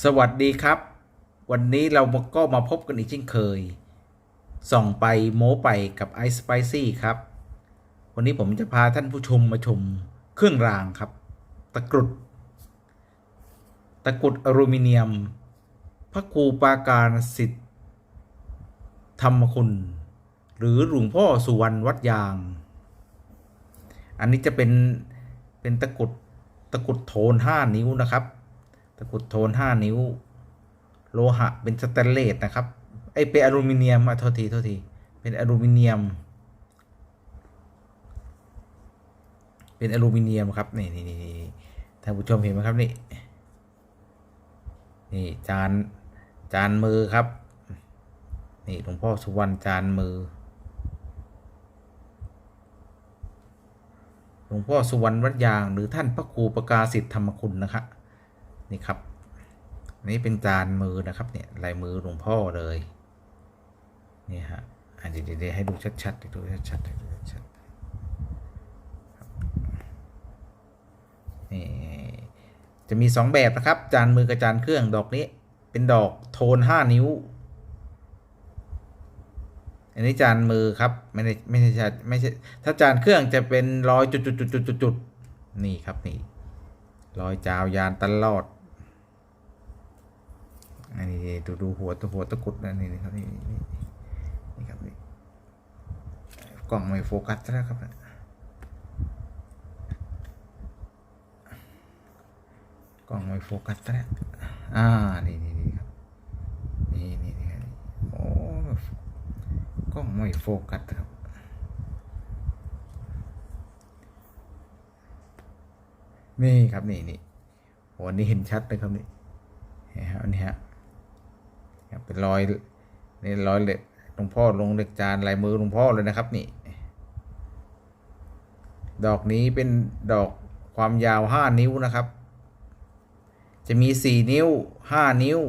สวัสดีครับ วันนี้เราก็มาพบกันอีกเช่นเคย ส่องไปโม้ไปกับไอซ์สไปซี่ครับ วันนี้ผมจะพาท่านผู้ชมมาชมเครื่องรางครับ ตะกรุด ตะกรุดอลูมิเนียม พระครูปาการสิทธิ์ธรรมคุณ หรือหลวงพ่อสุวรรณวัดยาง อันนี้จะเป็นเป็นตะกรุดตะกรุดโทน 5 นิ้วนะครับ กุดโทน 5 นิ้ว โลหะเป็นสแตนเลสนะครับ ไอเป็นอลูมิเนียมอะโทษทีโทษที เป็นอลูมิเนียม เป็นอลูมิเนียมครับ นี่นี่นี่ท่านผู้ชมเห็นไหมครับนี่ นี่จานจานมือครับ นี่หลวงพ่อสุวรรณจานมือ หลวงพ่อสุวรรณวัดยาง หรือท่านพระครูประกาศิทธิธรรมคุณนะครับ นี่ครับนี่เป็นจานมือนะครับเนี่ยลายมือหลวงพ่อเลยนี่ฮะอะเดี๋ยวเดี๋ยวให้ดูชัดๆให้ดูชัดๆดูชัดๆนี่จะมีสองแบบนะครับ จานมือกับจานเครื่องดอกนี้เป็นดอกโทนห้านิ้ว อันนี้จานมือครับไม่ได้ไม่ใช่ไม่ใช่ถ้าจานเครื่องจะเป็นรอยจุดจุดจุดจุดจุดนี่ครับนี่รอยจาวยานตลอด ดูดูหัวตัวหัวตะกุดนะนี่นี่ครับนี่นี่นี่ครับนี่กล่องไม่โฟกัสแล้วครับกล่องไม่โฟกัสแล้วอ่านี่นี่นี่ครับนี่นี่นี่โอ้กล้องไม่โฟกัสครับนี่ครับนี่นี่โหอันนี้เห็นชัดเลยครับนี่นี่ฮะนี่ฮะ เป็นรอยนี่รอยเหล็กหลวงพ่อลงเหล็กจานลายมือหลวงพ่อเลยนะครับนี่ ดอกนี้เป็นดอกความยาวห้านิ้วนะครับ จะมีสี่นิ้วห้านิ้ว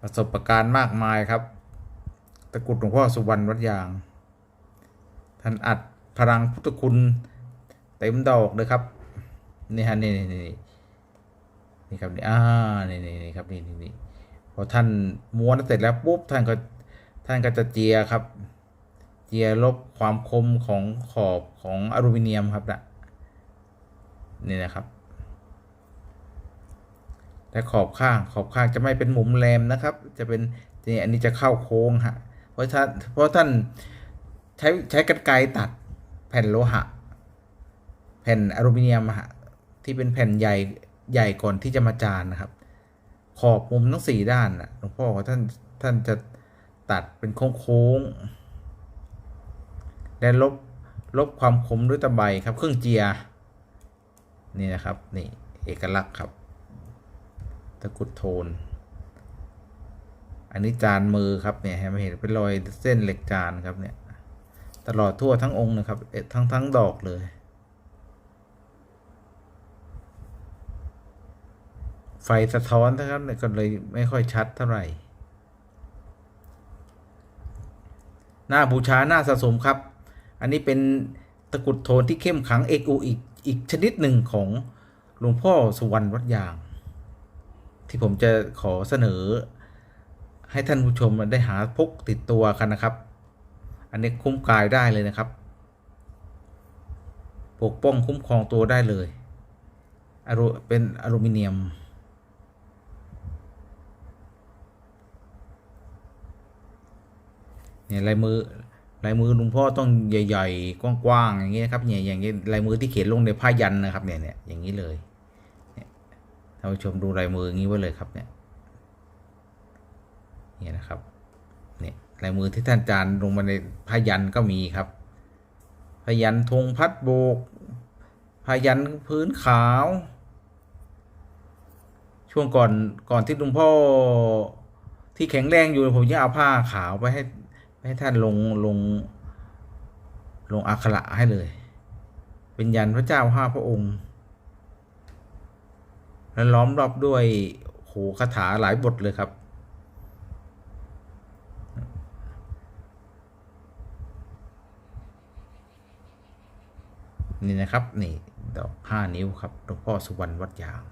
ประสบะการณ์มากมายครับ ตะกรุดหลวงพ่อสุวรรณวัดยาง ท่านอัดพลังพุทธคุณเต็มดอกเลยครับ นี่ฮะนี่นี่นี่นี่ครับนี่อ่านี่นี่นี่ครับนี่นี่นี่พอท่านม้วนเสร็จแล้วปุ๊บท่านก็ท่านก็จะเจียครับ เจียลบความคมของขอบของอลูมิเนียมครับนะนี่นะครับและขอบข้างขอบข้างจะไม่เป็นหมุมแรมนะครับ จะเป็นนี่อันนี้จะเข้าโค้งฮะเพราะท่านเพราะท่านใช้ใช้กรรไกรตัดแผ่นโลหะ แผ่นอลูมิเนียมฮะ ที่เป็นแผ่นใหญ่ใหญ่ก่อนที่จะมาจานนะครับ ขอบมุมทั้งสี่ด้านนะหลวงพ่อท่านท่านจะตัดเป็นโค้งๆและลบลบความคมด้วยตะไบครับ เครื่องเจียนี่นะครับนี่เอกลักษณ์ครับ ตะกุดโทน อันนี้จานมือครับเนี่ยเห็นไหมเห็นเป็นรอยเส้นเหล็กจานครับเนี่ยตลอดทั่วทั้งองค์นะครับเอ๊ะทั้งทั้งดอกเลย ไฟสะท้อนนะครับก็เลยไม่ค่อยชัดเท่าไหร่ หน้าบูชาหน้าสะสมครับ อันนี้เป็นตะกุดโทนที่เข้มขังเอกอุอีกอีกชนิดหนึ่งของหลวงพ่อสุวรรณวัดยาง ที่ผมจะขอเสนอ ให้ท่านผู้ชมได้หาพกติดตัวกันนะครับ อันนี้คุ้มกายได้เลยนะครับ ปกป้องคุ้มครองตัวได้เลยอเป็นอลูมิเนียม เนี่ยลายมือลายมือหลวงพ่อต้องใหญ่ๆกว้างๆอย่างเงี้ยครับเนี่ยอย่างเงี้ยลายมือที่เขียนลงในผ้ายันนะครับเนี่ยเนี่ยอย่างนี้เลยเนี่ยท่านผู้ชมดูลายมืออย่างนี้ไว้เลยครับเนี่ยเนี่ยนะครับเนี่ยลายมือที่ท่านอาจารย์ลงมาในผ้ายันก็มีครับผ้ายันธงพัดโบกผ้ายันพื้นขาว ช่วงก่อนก่อนที่หลวงพ่อที่แข็งแรงอยู่ผมยังเอาผ้าขาวไปให้ ให้ท่านลงลง ลงอักขระให้เลย เป็นยันพระเจ้าห้าพระองค์ แล้วล้อมรอบด้วยโหคาถาหลายบทเลยครับ นี่นะครับ นี่ ดอกห้านิ้วครับหลวงพ่อสุวรรณวัดยาง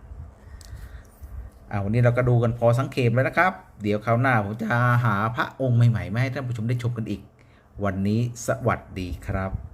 อ่าวันนี้เราก็ดูกันพอสังเกตแล้วนะครับ เดี๋ยวคราวหน้าผมจะหาพระองค์ใหม่ๆมาให้ท่านผู้ชมได้ชมกันอีก วันนี้สวัสดีครับ